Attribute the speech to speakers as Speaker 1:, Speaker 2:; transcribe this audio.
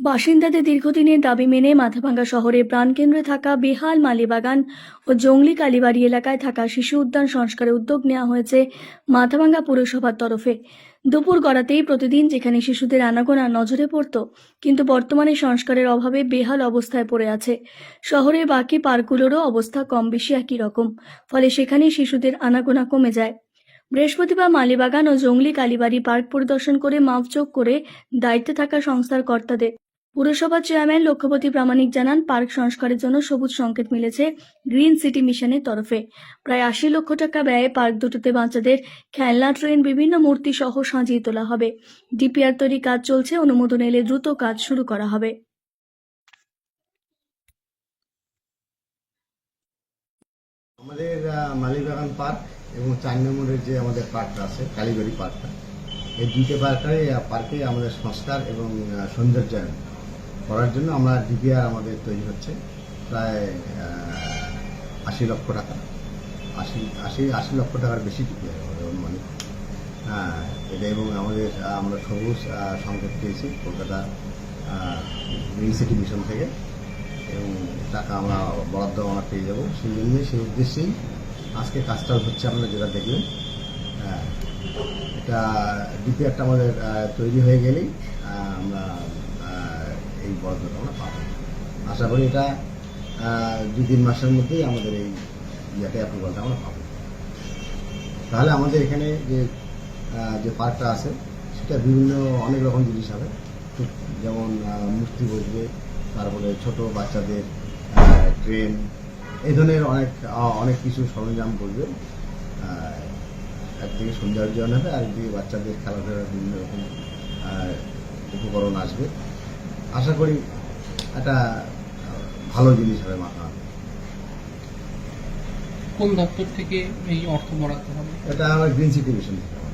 Speaker 1: বাসিন্দাদের দীর্ঘদিনের দাবি মেনে মাথাভাঙ্গা শহরের প্রাণকেন্দ্রে থাকা বেহাল মালিবাগান ও জংলি কালীবাড়ি এলাকায় থাকা শিশু উদ্যান সংস্কারের উদ্যোগ নেওয়া হয়েছে মাথাভাঙ্গা পুরসভার তরফে। দুপুর গড়াতেই প্রতিদিন যেখানে শিশুদের আনাগোনা নজরে পড়ত, কিন্তু বর্তমানে সংস্কারের অভাবে বেহাল অবস্থায় পড়ে আছে। শহরের বাকি পার্কগুলোরও অবস্থা কম বেশি একই রকম, ফলে সেখানে শিশুদের আনাগোনা কমে যায়। বৃহস্পতিবার মালিবাগান ও জংলি কালীবাড়ি পার্ক পরিদর্শন করে মাপচোক করে দায়িত্বে থাকা সংস্থার কর্তাদের পুরসভার চেয়ারম্যান লক্ষ্যপতি প্রামাণিক জানান, পার্ক সংস্কারের জন্য সবুজ সংকেত মিলেছে গ্রিন সিটি মিশনের তরফে। প্রায় আশি লক্ষ টাকা ব্যয়ে পার্ক দুটোতে বাচ্চাদের খেলনা, ট্রেন, বিভিন্ন মূর্তি সহ সাজিয়ে তোলা হবে। ডিপিআর তৈরি কাজ চলছে, অনুমোদন এলে দ্রুত কাজ শুরু করা হবে।
Speaker 2: আমাদের মালিবাগান পার্ক এবং যে আমাদের পার্কটা আছে পার্কটা, এই দুইটা পার্কে পার্কে আমাদের সংস্কার এবং সৌন্দর্যায়ন। করার জন্য আমরা ডিপিআর আমাদের তৈরি হচ্ছে। প্রায় আশি লক্ষ টাকা। আশি আশি আশি লক্ষ টাকার বেশি ডিপিআর আমাদের অনুমানিক হ্যাঁ এটা এবং আমাদের আমরা সবুজ সংকেত পেয়েছি কলকাতা গ্রিন সিটি মিশন থেকে। এবং টাকা আমরা বরাদ্দ আমরা পেয়ে যাব। সেই জন্যই সেই উদ্দেশ্যেই আজকে কাজটা হচ্ছে আপনারা যেটা দেখলেন। হ্যাঁ, এটা ডিপিআরটা আমাদের তৈরি হয়ে গেলেই আমরা এই বরাদ্দটা আমরা পাবো। আশা করি এটা দু তিন মাসের মধ্যেই আমাদের এই ইয়েটা অ্যাপ্রুভালটা আমরা পাবো। তাহলে আমাদের এখানে যে যে পার্কটা আছে, সেটা বিভিন্ন অনেক রকম জিনিস হবে। যেমন মূর্তি বসবে, তারপরে ছোট বাচ্চাদের ট্রেন, এই ধরনের অনেক অনেক কিছু সরঞ্জাম বলবে একদিকে সৌন্দর্যায়ন হবে, আর একদিকে বাচ্চাদের খেলাধুলার বিভিন্ন রকম উপকরণ আসবে। আশা করি একটা ভালো জিনিস হবে মাথা
Speaker 3: কোন দপ্তর থেকে এই অর্থ বরাদ্দ হবে
Speaker 2: এটা আমার গ্রিন সিটি মিশন থেকে।